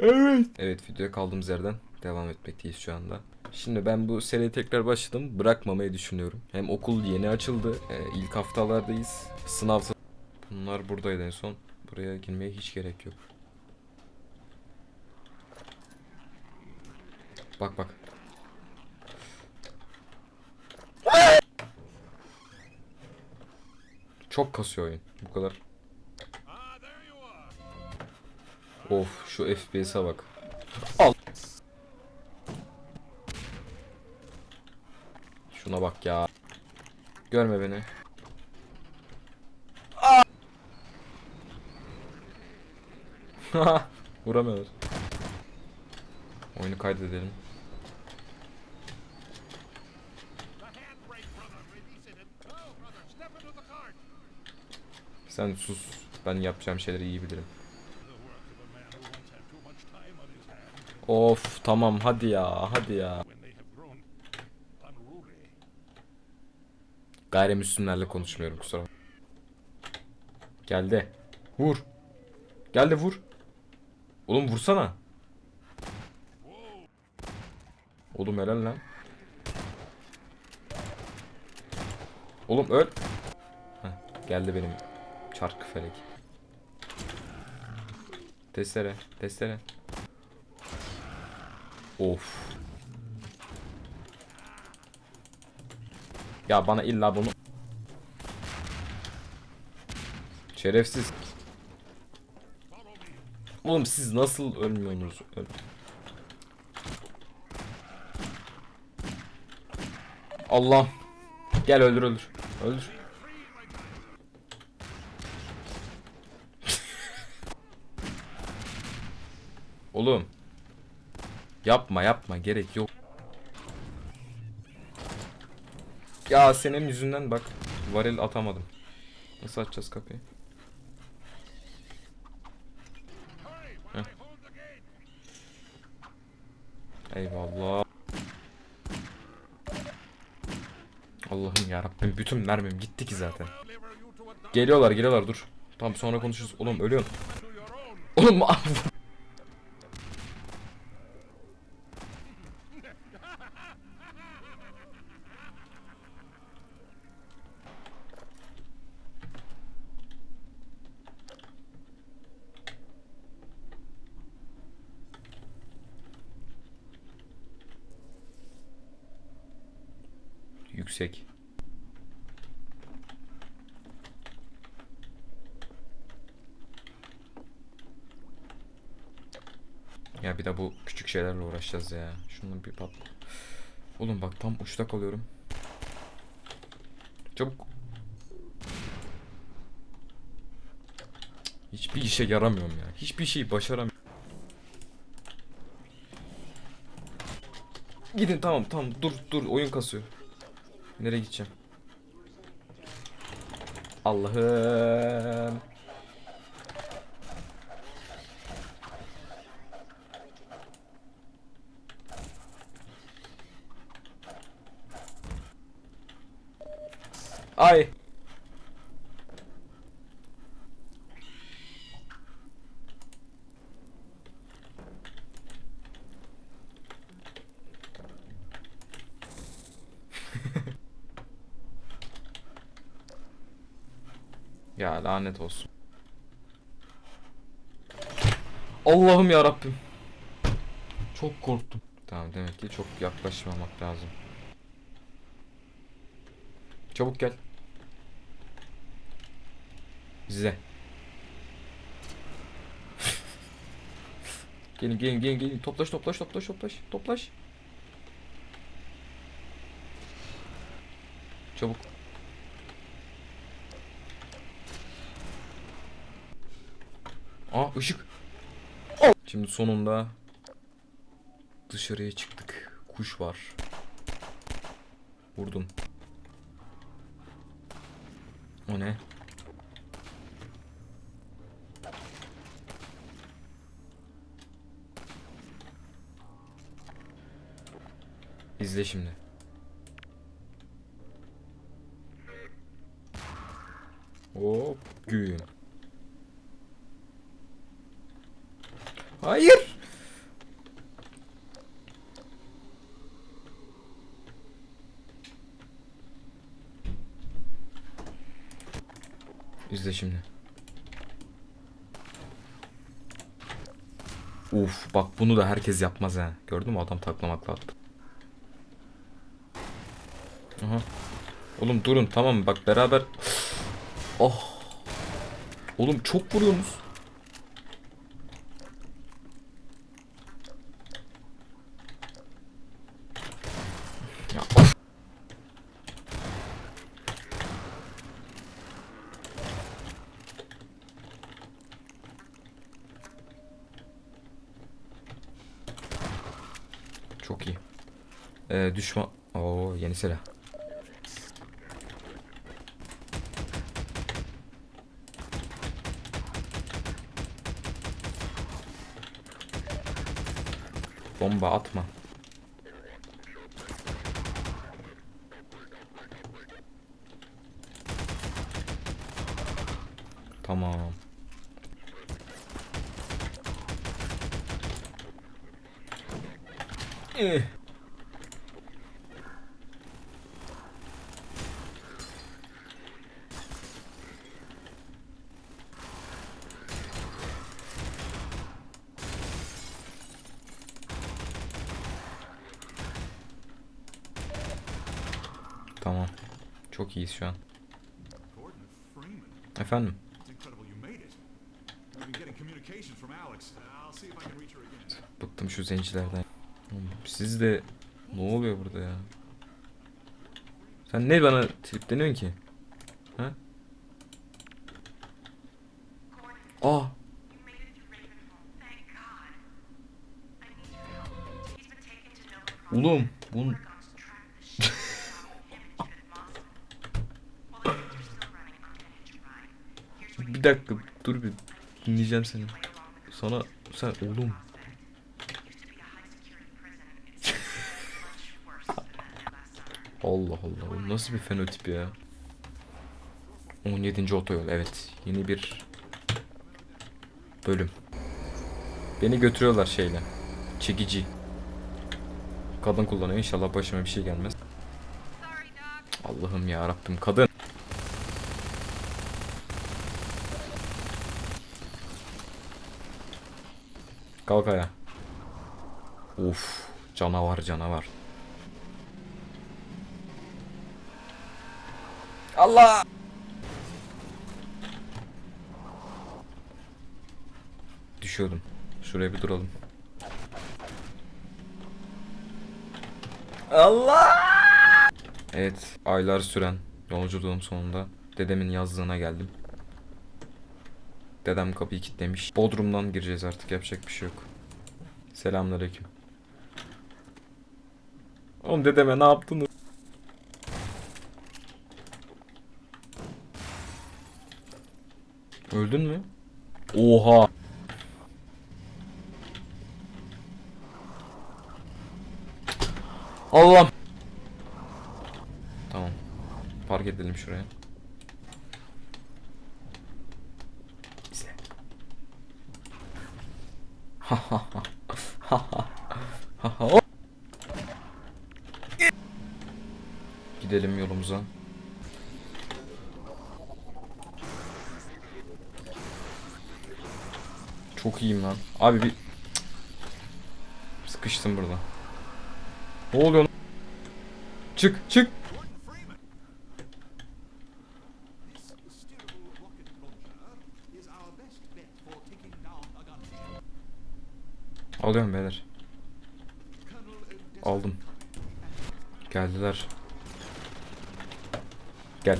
Evet. Evet videoya kaldığımız yerden devam etmekteyiz şu anda. Şimdi ben bu seriye tekrar başladım. Bırakmamayı düşünüyorum. Hem okul yeni açıldı. Ee, ilk haftalardayız. Sınav. Bunlar buradaydı en son. Buraya girmeye hiç gerek yok. Bak bak. Çok kasıyor oyun. Bu kadar. Of şu FPS'e bak. Al. Şuna bak ya. Görme beni. Aa! Vuramıyorlar. Oyunu kaydedelim. Sen sus. Ben yapacağım şeyleri iyi bilirim. Of tamam hadi ya hadi ya. Gayrimüslimlerle konuşmuyorum kusura. Geldi. Vur. Geldi vur. Oğlum vursana. Oğlum helal lan. Oğlum öl. Heh, geldi benim çarkı felek. Testere, testere. Of. Ya bana illa bunu Şerefsiz. Oğlum siz nasıl ölmüyorsunuz? Öl- Allah. Gel öldür öldür. Öldür. Oğlum. Yapma yapma gerek yok. Ya senin yüzünden bak varil atamadım. Nasıl açacağız kapıyı? Heh. Eyvallah. Allah'ım ya Rabbim bütün mermim gitti ki zaten. Geliyorlar geliyorlar dur. Tamam sonra konuşuruz. Oğlum ölüyorum. Oğlum yüksek. Ya bir de bu küçük şeylerle uğraşacağız ya. Şunu bir pat. Oğlum bak tam uçta kalıyorum. Çabuk. Hiçbir işe yaramıyorum ya. Hiçbir şey başaramıyorum. Gidin tamam tamam dur dur oyun kasıyor. Nereye gideceğim? Allah'ım. Ay. Ya lanet olsun. Allah'ım ya Rabbim. Çok korktum. Tamam demek ki çok yaklaşmamak lazım. Çabuk gel. Bize. gelin gelin gelin gelin. Toplaş toplaş toplaş toplaş toplaş. Çabuk. Aa ışık. Şimdi sonunda dışarıya çıktık. Kuş var. Vurdum. O ne? İzle şimdi. Hop gün. Hayır. İzle şimdi. Uf bak bunu da herkes yapmaz ha. Gördün mü adam taklamakla attı. Aha. Oğlum durun tamam bak beraber. Oh. Oğlum çok vuruyorsunuz. Çok iyi. Ee, düşman... Oo yeni silah. Bomba atma. Tamam. Tamam. Çok iyiyiz şu an. Efendim? Bıktım şu zencilerden. Oğlum, Siz de ne oluyor burada ya? Sen ne bana tripleniyorsun ki? Ha? Aa, You made it to Ravenholm. Thank God. I need your help. Allah Allah bu nasıl bir fenotip ya? 17. otoyol evet yeni bir bölüm. Beni götürüyorlar şeyle. Çekici. Kadın kullanıyor inşallah başıma bir şey gelmez. Allah'ım ya Rabbim kadın. Kalk ayağa. Uf, canavar canavar. Allah! Düşüyordum. Şuraya bir duralım. Allah! Evet, aylar süren yolculuğum sonunda dedemin yazlığına geldim. Dedem kapıyı kilitlemiş. Bodrum'dan gireceğiz artık yapacak bir şey yok. Selamünaleyküm. Oğlum dedeme ne yaptınız? Öldün mü? Oha. Allah'ım. Tamam. Park edelim şuraya. İzle. Ha ha ha. Ha ha. Ha ha. Gidelim yolumuza. Çok iyiyim lan. Abi bir sıkıştım burada. Ne oluyor? lan? Çık, çık. Alıyorum beyler. Aldım. Geldiler. Gel.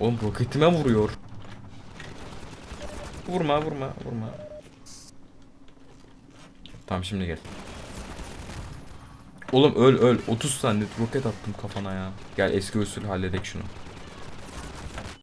Oğlum roketime vuruyor. Vurma vurma vurma. Tamam şimdi gel. Oğlum öl öl. 30 saniye roket attım kafana ya. Gel eski usul halledek şunu.